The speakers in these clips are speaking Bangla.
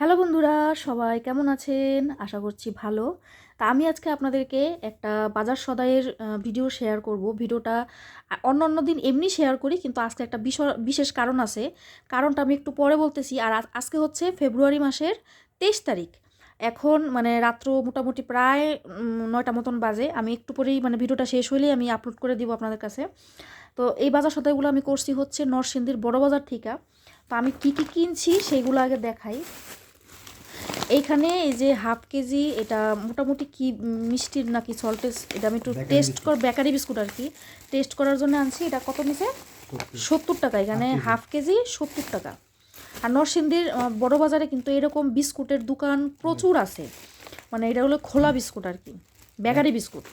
হ্যালো বন্ধুরা সবাই কেমন আছেন? আশা করছি ভালো। তা আমি আজকে আপনাদেরকে একটা বাজার সদাইয়ের আহ, ভিডিও শেয়ার করব। ভিডিওটা অন্য অন্য দিন এমনি শেয়ার করি কিন্তু আজকে একটা বিশ- বিশেষ কারণ আছে। কারণটা আমি একটু পরে বলতেছি। আর আজ- আজকে হচ্ছে ফেব্রুয়ারি মাসের তেইশ তারিখ। এখন মানে রাত্র মোটামুটি প্রায় নয়টা মতন বাজে। আমি একটু পরেই মানে ভিডিওটা শেষ হলেই আমি আপলোড করে দিব আপনাদের কাছে। তো এই বাজার সদাইগুলো আমি করছি হচ্ছে নরসিংদীর বড় বাজার থেকে তো আমি কি কি কিনছি সেগুলো আগে দেখাই। এইখানে এই যে হাফ কেজি এটা মোটামুটি কি মিষ্টির নাকি সল্টেস এটা আমি একটু টেস্ট কর বেকারি বিস্কুট আর কি। টেস্ট করার জন্য আনছি এটা কত নিছে সত্তর। টাকা এখানে হাফ কেজি সত্তর টাকা। আর নরসিংদীর বড় বাজারে কিন্তু এরকম বিস্কুটের দোকান প্রচুর আছে। মানে এটা হলো খোলা বিস্কুট আর কি বেকারি বিস্কুট।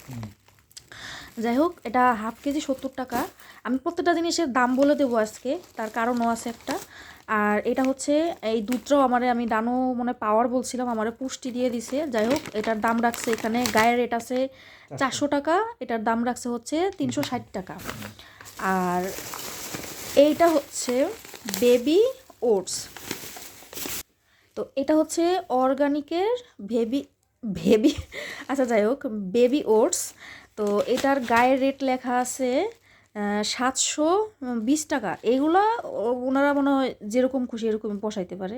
যাই হোক এটা হাফ কেজি সত্তর টাকা। আমি প্রত্যেকটা জিনিসের দাম বলে দেবো আজকে তার কারণও আছে একটা। আর এটা হচ্ছে এই দুধটাও আমারে আমি দানো মানে পাওয়ার বলছিলাম আমারে পুষ্টি দিয়ে দিছে। যাই হোক এটার দাম রাখছে এখানে গায়ের রেট আছে চারশো টাকা এটার দাম রাখছে হচ্ছে তিনশো ষাট টাকা। আর এইটা হচ্ছে বেবি ওটস। তো এটা হচ্ছে অর্গানিকের ভেবি ভেবি আচ্ছা যাই হোক বেবি ওটস। তো এটার গায়ের রেট লেখা আছে সাতশো বিশ টাকা। এগুলা ওনারা মনে হয় যেরকম খুশি এরকম বসাইতে পারে।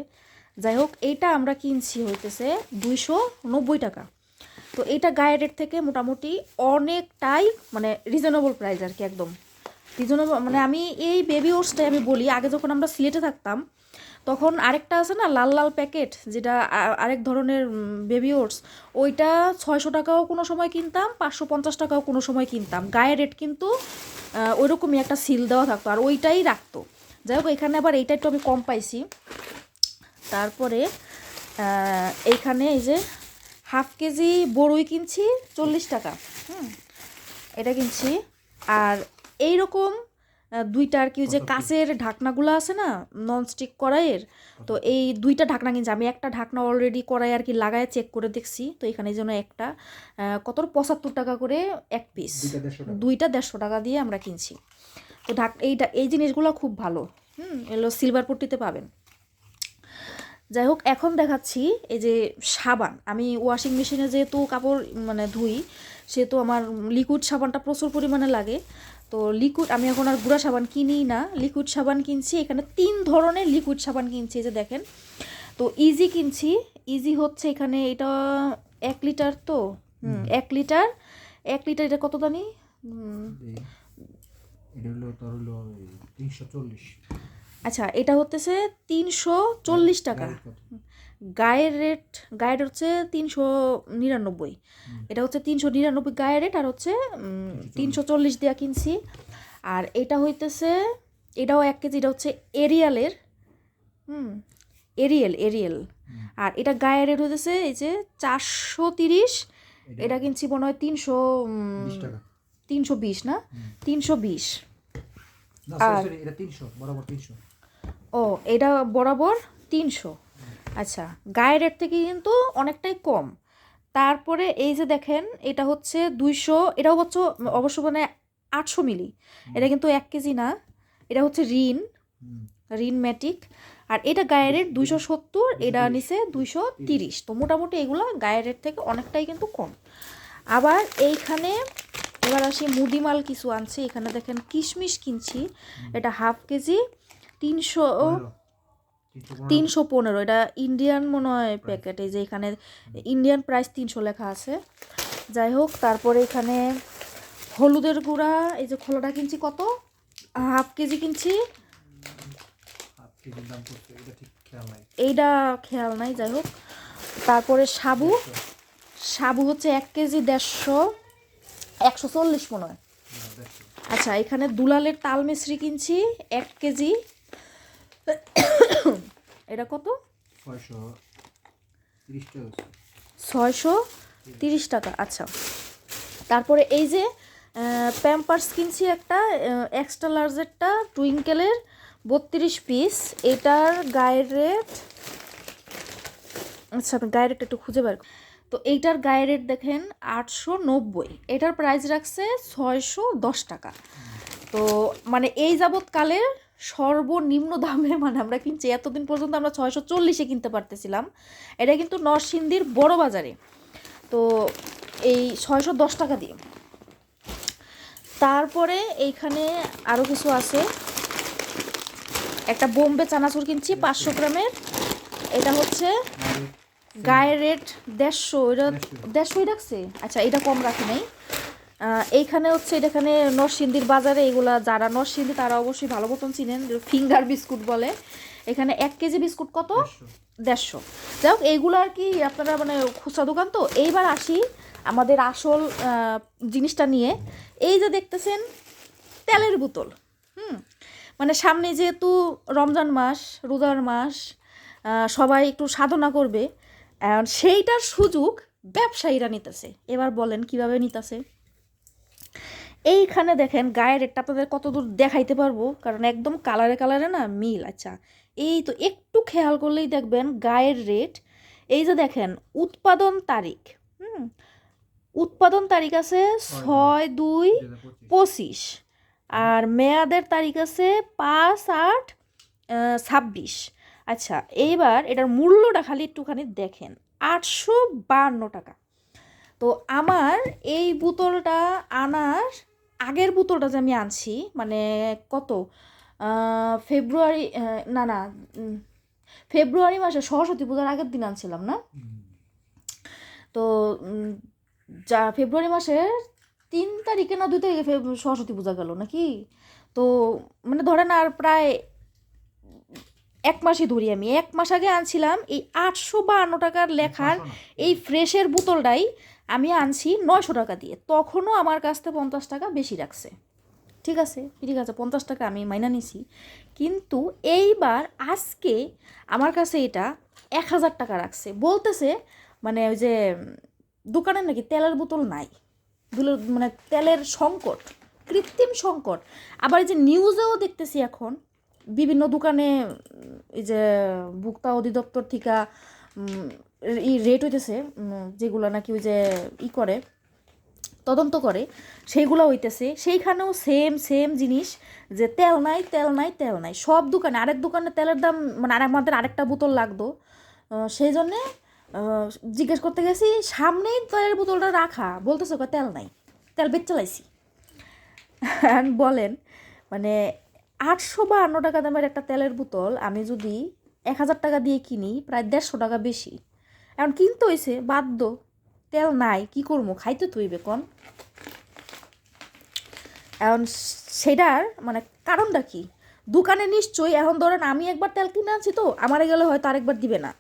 যাই হোক, এইটা আমরা কিনছি হইতেছে দুইশো নব্বই টাকা। তো এইটা গায়েডের থেকে মোটামুটি অনেকটাই মানে রিজনেবল প্রাইস আর কি, একদম। রিজনেবল মানে আমি এই বেবি ওটসটাই আমি বলি, আগে যখন আমরা সিলেটে থাকতাম তখন আরেকটা আছে না, লাল লাল প্যাকেট, যেটা আরেক ধরনের বেবি ওটস ওইটা ছয়শো টাকাও কোনো সময় কিনতাম, পাঁচশো পঞ্চাশ টাকাও কোনো সময় কিনতাম। গায়ের রেট কিন্তু ওইরকমই একটা সিল দেওয়া থাকতো, আর ওইটাই রাখতো। যাই হোক এখানে আবার এইটা একটু আমি কম পাইছি। তারপরে এইখানে এই যে হাফ কেজি বড়ই কিনছি, চল্লিশ টাকা, হুম, এটা কিনছি। আর এই রকম দুইটা আর কি ওই যে কাঁচের ঢাকনাগুলো আছে না ননস্টিক কড়াইয়ের তো এই দুইটা ঢাকনা কিনছি। আমি একটা ঢাকনা অলরেডি কড়াই আর কি লাগায় চেক করে দেখছি তো এখানে যেন একটা কত পঁচাত্তর টাকা করে এক পিস দুইটা দেড়শো টাকা। দুইটা দেড়শো টাকা দিয়ে আমরা কিনছি। তো ঢাক এইটা এই জিনিসগুলো খুব ভালো। হুম এগুলো সিলভার পট্টিতে পাবেন। যাই হোক এখন দেখাচ্ছি এই যে সাবান। আমি ওয়াশিং মেশিনে যেহেতু কাপড় মানে ধুই সেহেতু আমার লিকুইড সাবানটা প্রচুর পরিমাণে লাগে। তো লিকুইড আমি এখন আর গুঁড়া সাবান কিনি না লিকুইড সাবান কিনছি এখানে তিন ধরনের লিকুইড সাবান কিনছি যে দেখেন। তো ইজি কিনছি ইজি হচ্ছে এখানে এটা এক লিটার তো এক লিটার এক লিটার এটা কত দানি চল্লিশ। আচ্ছা এটা হচ্ছে তিনশো চল্লিশ টাকা। গায়ের রেট গায়ের হচ্ছে তিনশো নিরানব্বই। এটা হচ্ছে তিনশো নিরানব্বই গায়ের রেট আর হচ্ছে তিনশো চল্লিশ। দেওয়া কিনছি। আর এটা হইতেছে এটাও এক কেজি এটা হচ্ছে এরিয়ালের হুম এরিয়েল এরিয়েল। আর এটা গায়ের রেট হইতেছে এই যে চারশো তিরিশ এটা কিনছি মনে হয় তিনশো তিনশো বিশ না? তিনশো বিশ। তিনশো। ও এটা বরাবর তিনশো। আচ্ছা গায়ের রেট থেকে কিন্তু অনেকটাই কম। তারপরে এই যে দেখেন এটা হচ্ছে দুইশো এটাও হচ্ছে অবশ্য মানে আটশো মিলি। এটা কিন্তু এক কেজি না এটা হচ্ছে রিন। রিন ম্যাটিক আর এটা গায়ের রেট দুইশো সত্তর এটা নিচে দুইশো তিরিশ। তো মোটামুটি এগুলো গায়ের রেট থেকে অনেকটাই কিন্তু কম। আবার এইখানে এবার আসি মুদিমাল কিছু আনছি। এখানে দেখেন কিশমিশ কিনছি এটা হাফ কেজি তিনশো। তিনশো পনেরো। এটা ইন্ডিয়ান মনে হয় প্যাকেট এই যে এখানে ইন্ডিয়ান প্রাইস তিনশো লেখা আছে। যাই হোক তারপরে এখানে হলুদের গুঁড়া এই যে খোলাটা কিনছি কত? হাফ কেজি কিনছি। এইটা খেয়াল নাই। যাই হোক। তারপরে সাবু। সাবু হচ্ছে এক কেজি দেড়শো একশো চল্লিশ মনে হয়। আচ্ছা এখানে দুলালের তাল মিশ্রি কিনছি এক কেজি। এটা কত? ছয়শো তিরিশ টাকা আচ্ছা। তারপরে এই যে প্যাম্পার্স কিনছি একটা এক্সট্রা লার্জেরটা টুইঙ্কেলের বত্রিশ পিস এটার গায়ের রেট আচ্ছা আমি গায়ের রেট একটু খুঁজে বার তো এইটার গায়ের রেট দেখেন আটশো নব্বই। এটার প্রাইস রাখছে ছয়শো দশ টাকা। তো মানে এই যাবৎকালের সর্বনিম্ন দামে মানে আমরা কিনছি এতদিন পর্যন্ত আমরা ছয়শো চল্লিশে কিনতে পারতেছিলাম। এটা কিন্তু নরসিংদীর বড় বাজারে। তো এই ছয়শো দশ টাকা দিয়ে। তারপরে এইখানে আরও কিছু আছে। একটা বোম্বে চানাচুর কিনছি পাঁচশো গ্রামের। এটা হচ্ছে গায়ের রেট দেড়শো এটা দেড়শোই রাখছে? আচ্ছা এটা কম রাখি নাই। এইখানে হচ্ছে এখানে নরসিংদীর বাজারে এগুলা যারা নরসিংদী তারা অবশ্যই ভালো মতন চিনেন ফিঙ্গার বিস্কুট বলে। এখানে এক কেজি বিস্কুট কত? দেড়শো। যাই হোক এইগুলো আর কি আপনারা মানে খুচরা দোকান তো। এইবার আসি আমাদের আসল জিনিসটা নিয়ে। এই যে দেখতেছেন তেলের বোতল। হুম? মানে সামনে যেহেতু রমজান মাস রোজার মাস সবাই একটু সাধনা করবে। সেইটার সুযোগ ব্যবসায়ীরা নিতেছে। এবার বলেন কীভাবে নিতেছে? এইখানে দেখেন গায়ের রেটটা আপনাদের কত দূর দেখাইতে পারব কারণ একদম কালারে কালারে না মিল আচ্ছা। এই তো একটু খেয়াল করলেই দেখবেন গায়ের রেট এই যে দেখেন উৎপাদন তারিখ হুম উৎপাদন তারিখ আছে ছয় দুই পঁচিশ। আর মেয়াদের তারিখ আছে পাঁচ আট ছাব্বিশ। আচ্ছা এইবার এটার মূল্যটা খালি একটুখানি দেখেন আটশো বান্ন টাকা। তো আমার এই বোতলটা আনার আগের বোতলটা যে আমি আনছি মানে কত? ফেব্রুয়ারি না না ফেব্রুয়ারি মাসে সরস্বতী পূজার আগের দিন আনছিলাম না? তো যা ফেব্রুয়ারি মাসের তিন তারিখে না দুই তারিখে সরস্বতী পূজা গেল নাকি? তো মানে ধরেন আর প্রায় এক মাসই ধরি আমি। এক মাস আগে আনছিলাম এই আটশো বাহান্ন টাকার লেখার এই ফ্রেশের বোতলটাই আমি আনছি নয়শো টাকা দিয়ে। তখনও আমার কাছ থেকে পঞ্চাশ টাকা বেশি রাখছে। ঠিক আছে ঠিক আছে, পঞ্চাশ টাকা আমি মাইনা নিছি। কিন্তু এইবার আজকে আমার কাছে এটা এক হাজার টাকা রাখছে। বলতেছে মানে ওই যে, দোকানে নাকি তেলের বোতল নাই। দুলের মানে তেলের সংকট, কৃত্রিম সংকট। আবার এই যে নিউজেও দেখতেছি এখন, বিভিন্ন দোকানে, এই যে, ভোক্তা অধিদপ্তর থেকে ই রেট হইতেছে যেগুলো নাকি ওই যে ই করে, তদন্ত করে, সেইগুলো হইতেছে। সেইখানেও সেম সেম জিনিস, যে তেল নাই তেল নাই তেল নাই। সব দোকানে, আরেক দোকানে তেলের দাম মানে আরেক আমাদের আরেকটা বোতল লাগতো। সেই জন্যে জিজ্ঞেস করতে গেছি, সামনেই তেলের বোতলটা রাখা। বলতেছে, কয়, তেল নাই, তেল বেচ চালাইছি। বলেন মানে আটশো বাহান্ন টাকা দামের একটা তেলের বোতল আমি যদি এক হাজার টাকা দিয়ে কিনি, প্রায় দেড়শো টাকা বেশি। এখন কিনতে হয়েছে বাধ্য। তেল নাই, কি করব? খাইতে তুইবে কন এখন সেটার মানে কারণটা কি? দোকানে নিশ্চয়ই, এখন ধরেন আমি একবার তেল কিনে আনছি তো, আমারে গেলে হয়তো আরেকবার দিবে না।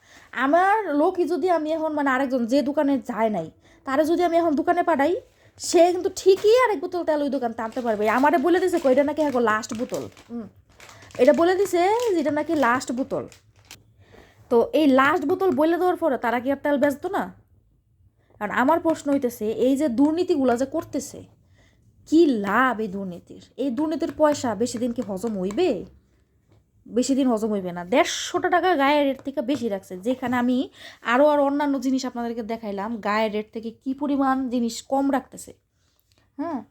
আমার লোকই যদি আমি এখন মানে আরেকজন যে দোকানে যায় নাই, তারে যদি আমি এখন দোকানে পাঠাই, সে কিন্তু ঠিকই আরেক বোতল তেল ওই দোকান টানতে পারবে। আমারে বলে দিছে কইটা নাকি এখন লাস্ট বোতল। এটা বলে দিছে যেটা নাকি লাস্ট বোতল। তো এই লাস্ট বোতল বলে দেওয়ার পরে তারা কি আর তেল বেচতো না? কারণ আমার প্রশ্ন হইতেছে, এই যে দুর্নীতিগুলো যে করতেছে, কি লাভ এই দুর্নীতির? এই দুর্নীতির পয়সা বেশি দিন কি হজম হইবে? বেশি দিন হজম হইবে না। দেড়শোটা টাকা গায়ের রেট থেকে বেশি রাখছে। যেখানে আমি আরও আর অন্যান্য জিনিস আপনাদেরকে দেখাইলাম, গায়ের রেট থেকে কি পরিমাণ জিনিস কম রাখতেছে। হ্যাঁ?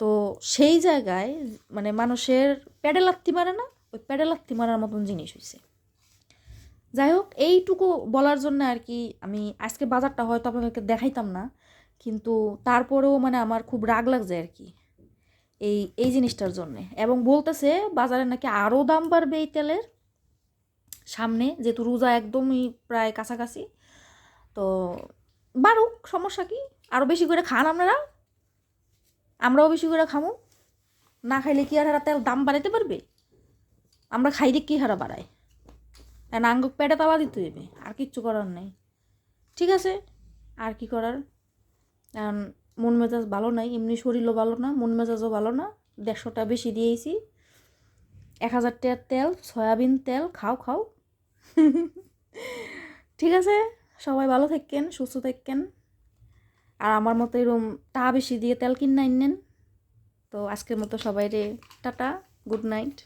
তো সেই জায়গায় মানে মানুষের প্যাডে লাত্তি মারে না, ওই প্যাডে লাত্তি মারার মতন জিনিস হয়েছে যাই হোক, এইটুকু বলার জন্য আর কি আমি আজকে বাজারটা হয়তো আপনাদেরকে দেখাইতাম না, কিন্তু তারপরেও মানে আমার খুব রাগ লাগছে আর কি এই এই জিনিসটার জন্যে। এবং বলতেছে বাজারে নাকি আরও দাম বাড়বে এই তেলের সামনে, যেহেতু রোজা একদমই প্রায় কাছাকাছি। তো বাড়ুক, সমস্যা কি? আরও বেশি করে খান আপনারা। আমরাও বেশি করে খামু। না খাইলে কি আর হারা তেল দাম বাড়াইতে পারবে? আমরা খাইলে কি হারা বাড়ায়? নাঙ্গ পেটে তালা দিতে হবে আর কিচ্ছু করার নেই। ঠিক আছে? আর কি করার? কারণ মন মেজাজ ভালো নাই, এমনি শরীরও ভালো না, মন মেজাজও ভালো না। দেড়শোটা বেশি দিয়েছি। এক হাজার টাকার তেল, সয়াবিন তেল, খাও খাও। ঠিক আছে? সবাই ভালো থাকেন, সুস্থ থাকেন। আর আমার মতো এরম টা বেশি দিয়ে তেল কিনে নেন তো আজকের মতো সবাই রে টাটা, গুড নাইট।